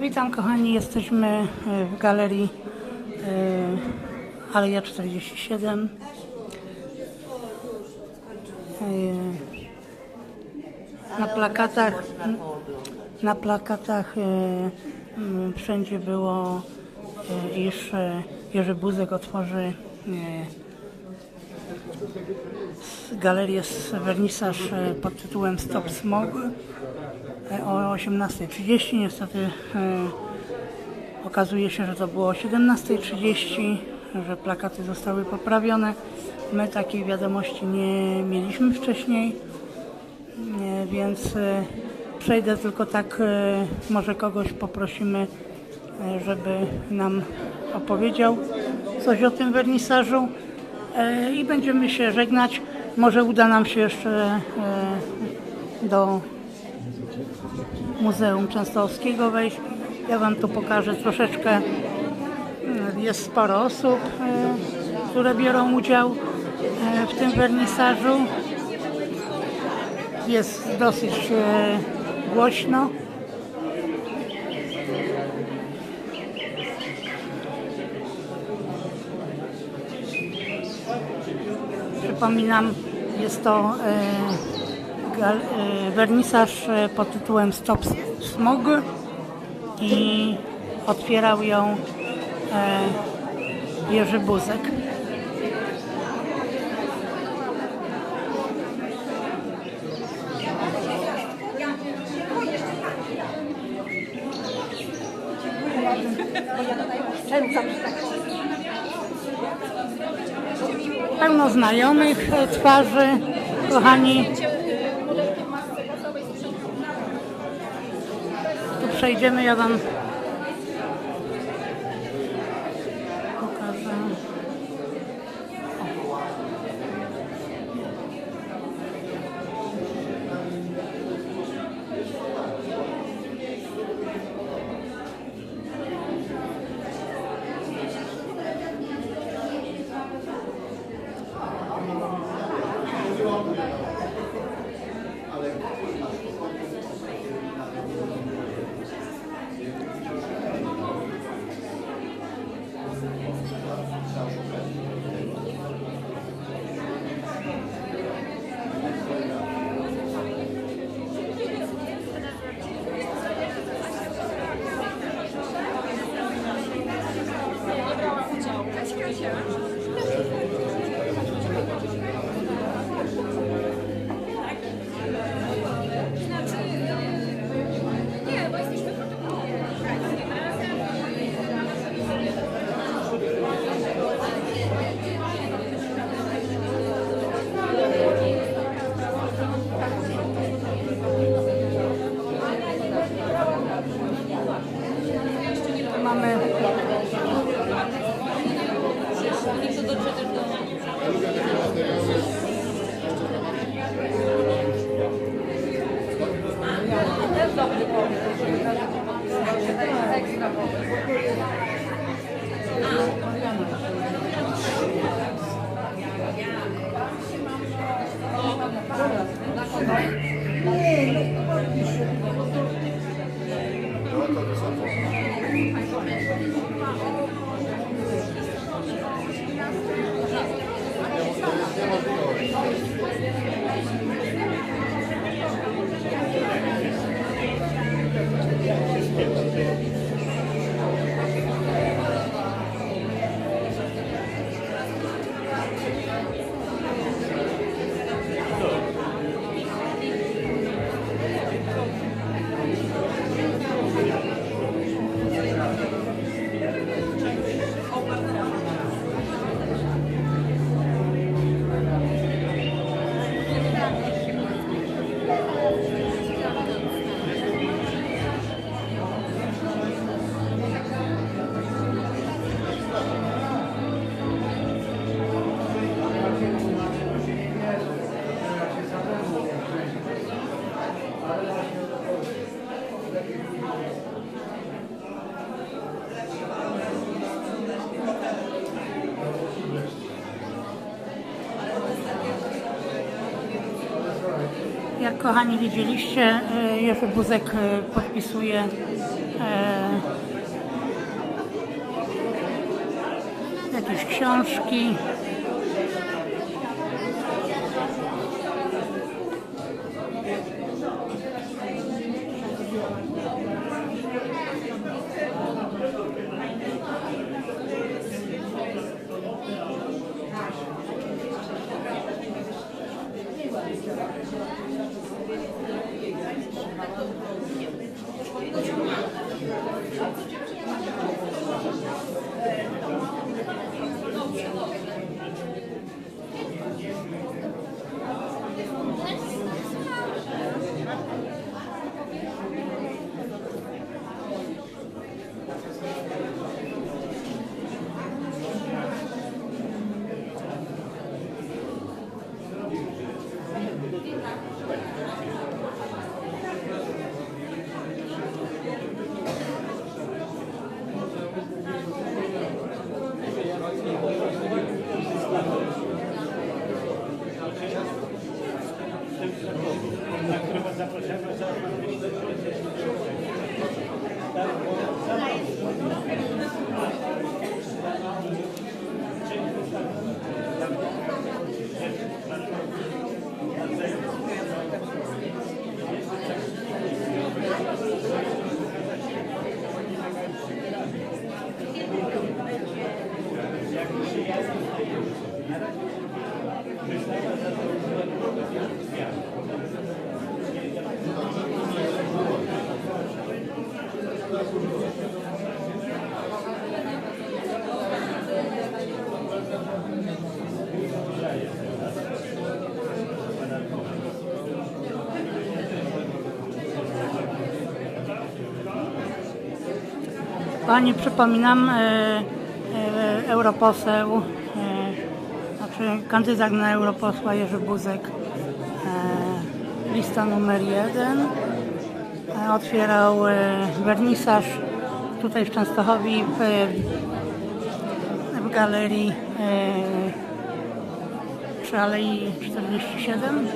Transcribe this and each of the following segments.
Witam kochani, jesteśmy e, w galerii e, Aleja 47. E, Na plakatach, na plakatach wszędzie było, iż Jerzy Buzek otworzy galerię z wernisaż pod tytułem Stop Smog o 18.30. Niestety e, okazuje się, że to było o 17.30, że plakaty zostały poprawione. My takiej wiadomości nie mieliśmy wcześniej, nie, więc e, przejdę tylko tak, e, może kogoś poprosimy, e, żeby nam opowiedział coś o tym wernisażu e, i będziemy się żegnać. Może uda nam się jeszcze e, do Muzeum Częstochowskiego wejść. Ja Wam tu pokażę troszeczkę. e, Jest sporo osób, e, które biorą udział e, w tym wernisażu. Jest dosyć głośno. Przypominam, jest to wernisaż pod tytułem Stop Smog i otwierał ją e, Jerzy Buzek. Pełno znajomych e, twarzy, kochani. Tu przejdziemy, ja Wam kochani widzieliście, e, Jerzy Buzek e, podpisuje e, jakieś książki. Pani przypominam, e, e, europoseł, e, znaczy kandydat na europosła Jerzy Buzek, lista numer jeden, otwierał wernisaż tutaj w Częstochowi w, w galerii przy Alei 47.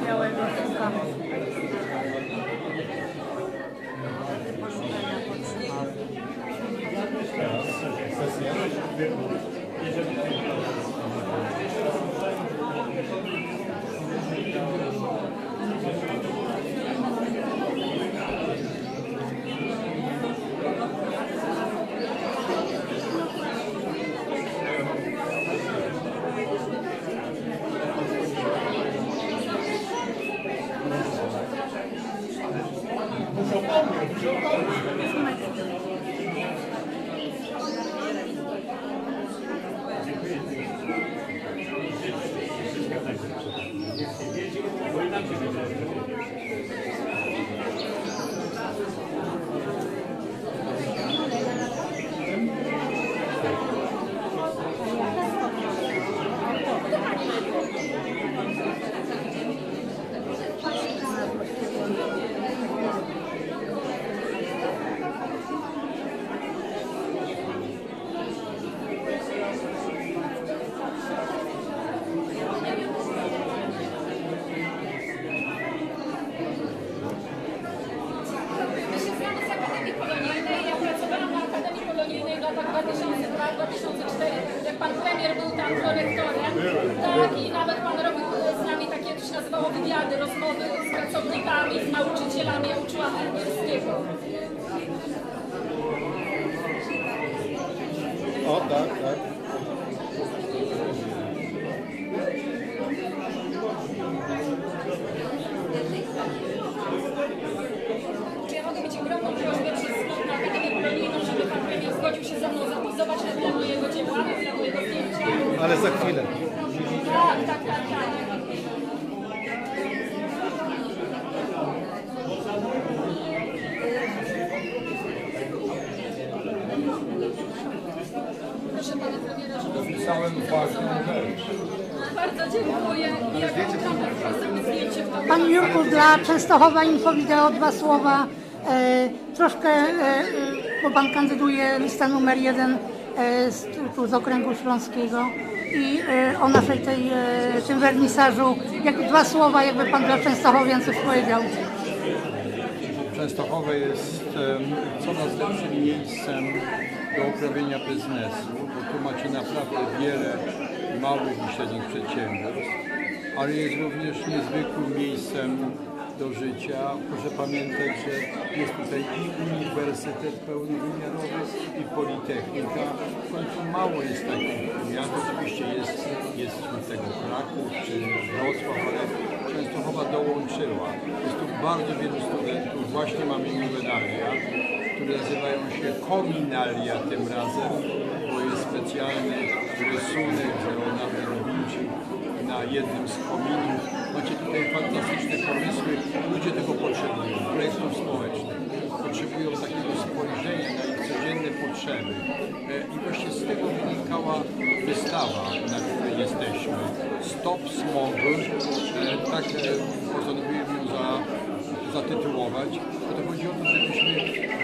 kahve alabilirsin kahve. 2004, jak pan premier był tam korektorem, tak, i nawet pan robił z nami takie, jak się nazywało, wywiady, rozmowy z pracownikami, z nauczycielami, ja uczyłam angielskiego. Ale za chwilę. Tak, tak, tak, tak. Proszę pana premiera, żeby Pisałem ważną rzecz. bardzo dziękuję i jak naprawdę proszę zdjęcie w to Pan Jurku, dla Częstochowa Info Wideo dwa słowa. E, troszkę, e, e, bo Pan kandyduje lista numer jeden e, z, tu z okręgu śląskiego i e, o naszej tej, e, tym wernisażu. Jak dwa słowa, jakby Pan dla Częstochowian coś powiedział. Częstochowe jest em, coraz lepszym miejscem do uprawiania biznesu, bo tu macie naprawdę wiele małych i średnich przedsiębiorstw, ale jest również niezwykłym miejscem do życia. Proszę pamiętać, że jest tutaj i uniwersytet pełnowymiarowy, i politechnika. W końcu mało jest takich miast. Oczywiście jest, jest tego Kraków czy Wrocław, ale Częstochowa dołączyła. Jest tu bardzo wielu studentów. Właśnie mamy juwenalia, które nazywają się kominalia tym razem, bo jest specjalny rysunek da Vinci na jednym z kominów. Macie tutaj fantastyczne pomysły. Ludzie tego potrzebują, projektów społecznych. Potrzebują takiego spojrzenia na ich codzienne potrzeby. E, I właśnie z tego wynikała wystawa, na której jesteśmy. Stop Smog. E, Tak e, postanowiłem ją za, zatytułować. Bo to chodzi o to, żebyśmy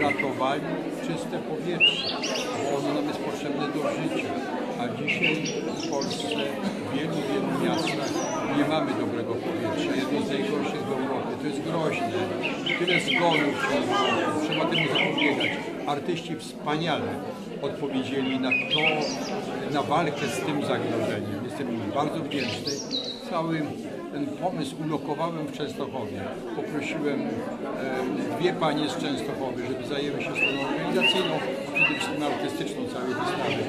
ratowali czyste powietrze, bo ono nam jest potrzebne do życia. A dzisiaj w Polsce, w wielu, wielu miastach nie mamy dobrego powietrza. Jedno z najgorszych w Europie. To jest groźne. Tyle zgonów. Trzeba temu zapobiegać. Artyści wspaniale odpowiedzieli na to, na walkę z tym zagrożeniem. Jestem im bardzo wdzięczny. Cały ten pomysł ulokowałem w Częstochowie. Poprosiłem em, dwie panie z Częstochowy, żeby zajęły się stroną organizacyjną, przede wszystkim artystyczną całej wystawy.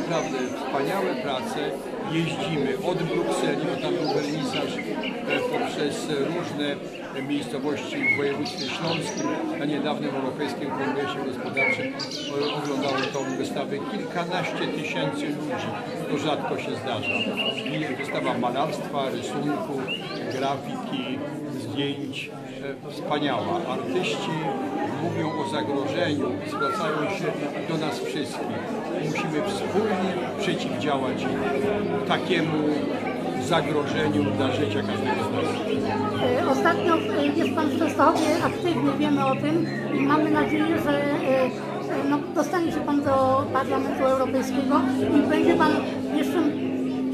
Naprawdę wspaniałe prace. Jeździmy od Brukseli, bo tam był wernisaż, poprzez różne miejscowości w województwie śląskim. Na niedawnym Europejskim Kongresie Gospodarczym e, oglądało tą wystawę kilkanaście tysięcy ludzi. To rzadko się zdarza. I Wystawa malarstwa, rysunku, grafiki, zdjęć. E, Wspaniała. Artyści mówią o zagrożeniu, zwracają się do nas wszystkich. Musimy wspólnie przeciwdziałać takiemu zagrożeniu dla życia każdego z nas. E, Ostatnio e, jest Pan w Częstochowie aktywny, wiemy o tym i mamy nadzieję, że e, no, dostanie się Pan do Parlamentu Europejskiego i będzie Pan jeszcze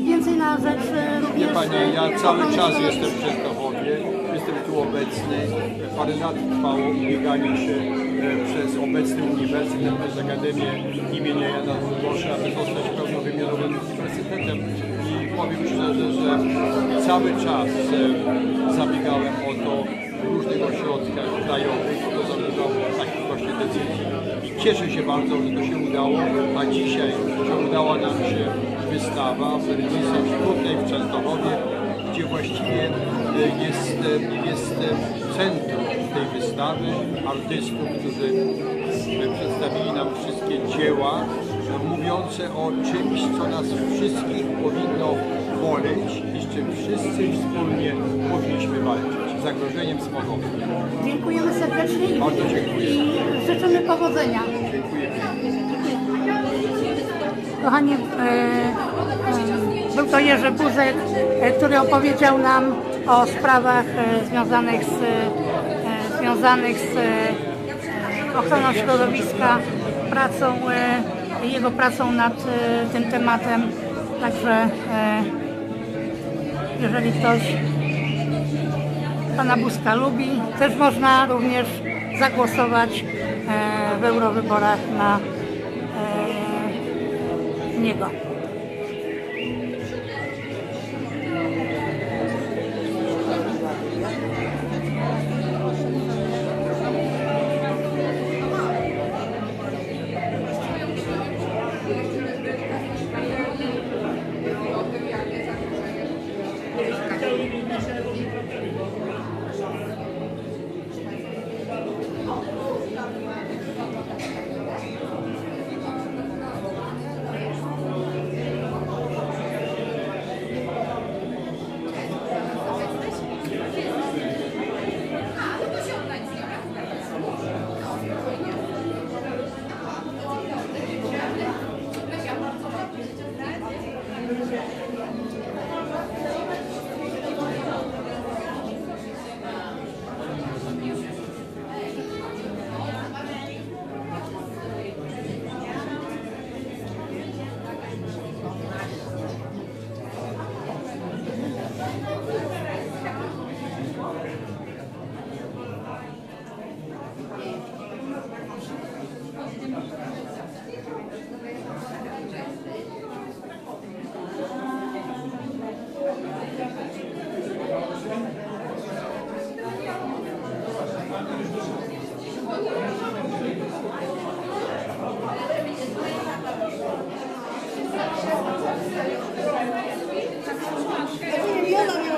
więcej na rzecz również... Panie, e, ja cały czas jestem w Częstochowie, jestem tu obecny. Parę lat trwało ubieganie się przez obecny Uniwersytet, przez Akademię imienia Jana Długosza, aby zostać pełnowymiarowym uniwersytetem. Powiem szczerze, że cały czas e, zabiegałem o to w różnych ośrodkach krajowych, to zabiegało takich właśnie decyzji. I cieszę się bardzo, że to się udało, a dzisiaj, że udała nam się wystawa, wernisaż tutaj w Częstochowie, gdzie właściwie e, jest, e, jest centrum tej wystawy artystów, którzy przedstawili nam wszystkie dzieła mówiące o czymś, co nas wszystkich powinno boleć i z czym wszyscy wspólnie powinniśmy walczyć. Zagrożeniem smogowym. Dziękujemy serdecznie i, Bardzo dziękuję. i życzymy powodzenia. Dziękuję. Kochani, e, e, był to Jerzy Buzek, e, który opowiedział nam o sprawach e, związanych z, e, związanych z e, ochroną środowiska, pracą, e, jego pracą nad e, tym tematem. Także e, jeżeli ktoś pana Buzka lubi, też można również zagłosować e, w eurowyborach na e, niego.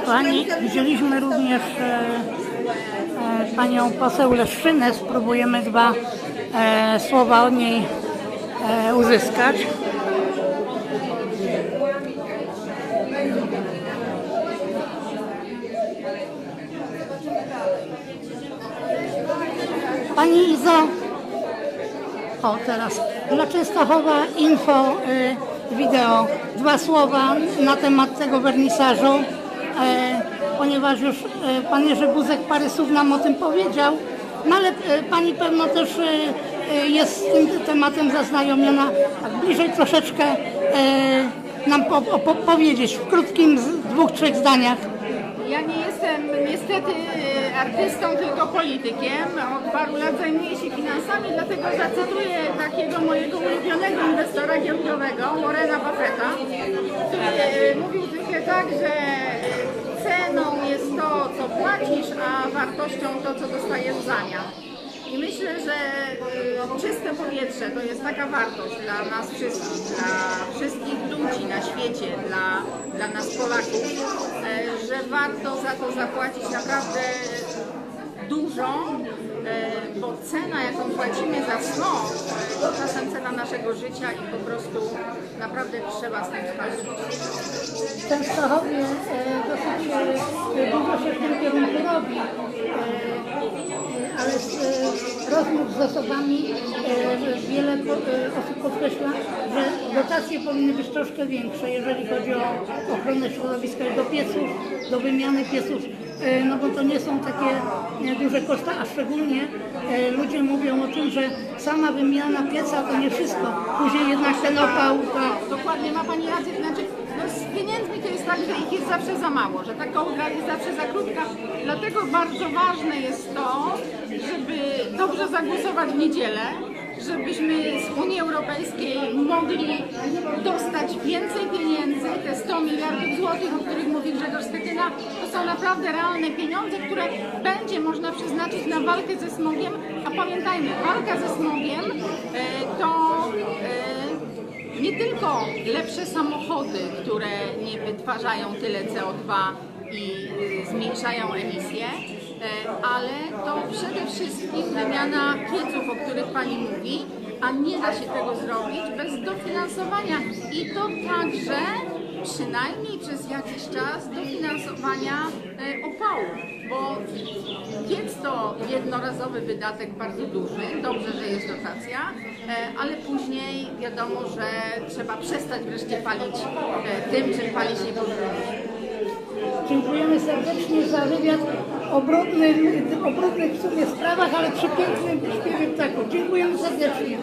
Pani, widzieliśmy również e, e, panią poseł Leszczynę. Spróbujemy dwa e, słowa od niej e, uzyskać. Pani Izo, o teraz, dla Częstochowa info y, wideo, dwa słowa na temat tego wernisażu, ponieważ już e, pan Jerzy Buzek parę słów nam o tym powiedział, no ale e, pani pewno też e, e, jest z tym tematem zaznajomiona, tak bliżej troszeczkę e, nam po, po, powiedzieć w krótkim, dwóch, trzech zdaniach. Ja nie jestem niestety e, artystą, tylko politykiem. Od paru lat zajmuję się finansami, dlatego zacytuję takiego mojego ulubionego inwestora giełdowego, Warrena Buffetta, który e, mówił trochę tak, że ceną jest to, co płacisz, a wartością to, co dostajesz w zamian. I myślę, że y, czyste powietrze to jest taka wartość dla nas wszystkich, dla wszystkich ludzi na świecie, dla, dla nas Polaków, e, że warto za to zapłacić naprawdę dużo, e, bo cena, jaką płacimy za smog, to czasem cena naszego życia i po prostu naprawdę trzeba z tym walczyć. W Częstochowie dosyć e, dużo się w tym kierunku robi, e, ale z rozmów z osobami wiele osób podkreśla, że dotacje powinny być troszkę większe, jeżeli chodzi o ochronę środowiska do pieców, do wymiany pieców, no bo to nie są takie e, duże koszta, a szczególnie e, ludzie mówią o tym, że sama wymiana pieca to nie wszystko, później jednak ten opał, tak, Dokładnie ma Pani rację, znaczy no z pieniędzmi to jest tak, że ich jest zawsze za mało, że ta kołdra jest zawsze za krótka. Dlatego bardzo ważne jest to, żeby dobrze zagłosować w niedzielę, żebyśmy z Unii Europejskiej mogli dostać więcej pieniędzy, te 100 miliardów złotych, o których mówi Grzegorz Schetyna, to są naprawdę realne pieniądze, które będzie można przeznaczyć na walkę ze smogiem, a pamiętajmy, walka ze smogiem e, to e, nie tylko lepsze samochody, które nie wytwarzają tyle CO2 i y, zmniejszają emisje, e, ale to przede wszystkim wymiana pieców, o których Pani mówi, a nie da się tego zrobić bez dofinansowania i to także przynajmniej przez jakiś czas dofinansowania e, opału, bo piec to jednorazowy wydatek bardzo duży, dobrze, że jest dotacja, e, ale później wiadomo, że trzeba przestać wreszcie palić e, tym, czym palić nie powinno. Dziękujemy serdecznie za wywiad obrotny, obrotny w sumie sprawach, ale przy pięknym śpiewie ptaków. Dziękujemy serdecznie.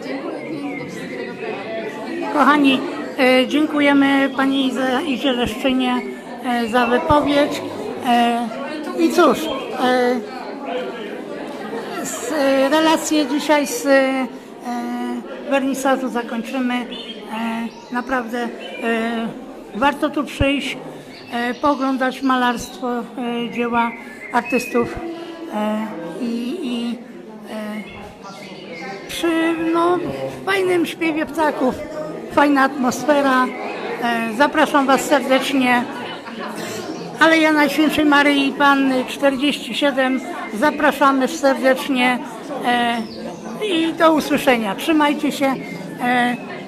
Kochani, e, dziękujemy Pani Ize, Izie Leszczynie e, za wypowiedź. E, I cóż, relacje dzisiaj z wernisażu zakończymy. Naprawdę warto tu przyjść, pooglądać malarstwo, dzieła artystów e, i, i e, przy no, fajnym śpiewie ptaków, fajna atmosfera. E, Zapraszam Was serdecznie. Aleja Najświętszej Maryi Panny 47. Zapraszamy serdecznie i do usłyszenia. Trzymajcie się.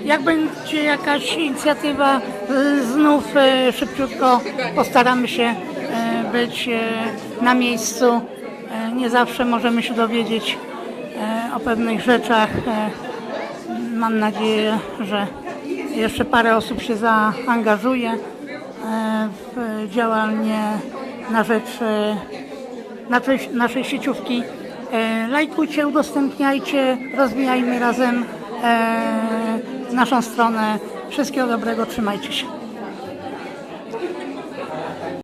Jak będzie jakaś inicjatywa, znów szybciutko postaramy się być e, na miejscu. E, nie zawsze możemy się dowiedzieć e, o pewnych rzeczach. Mam nadzieję, że jeszcze parę osób się zaangażuje w działalnie na rzecz naszej, sieciówki. Lajkujcie, udostępniajcie, rozwijajmy razem naszą stronę. Wszystkiego dobrego, trzymajcie się.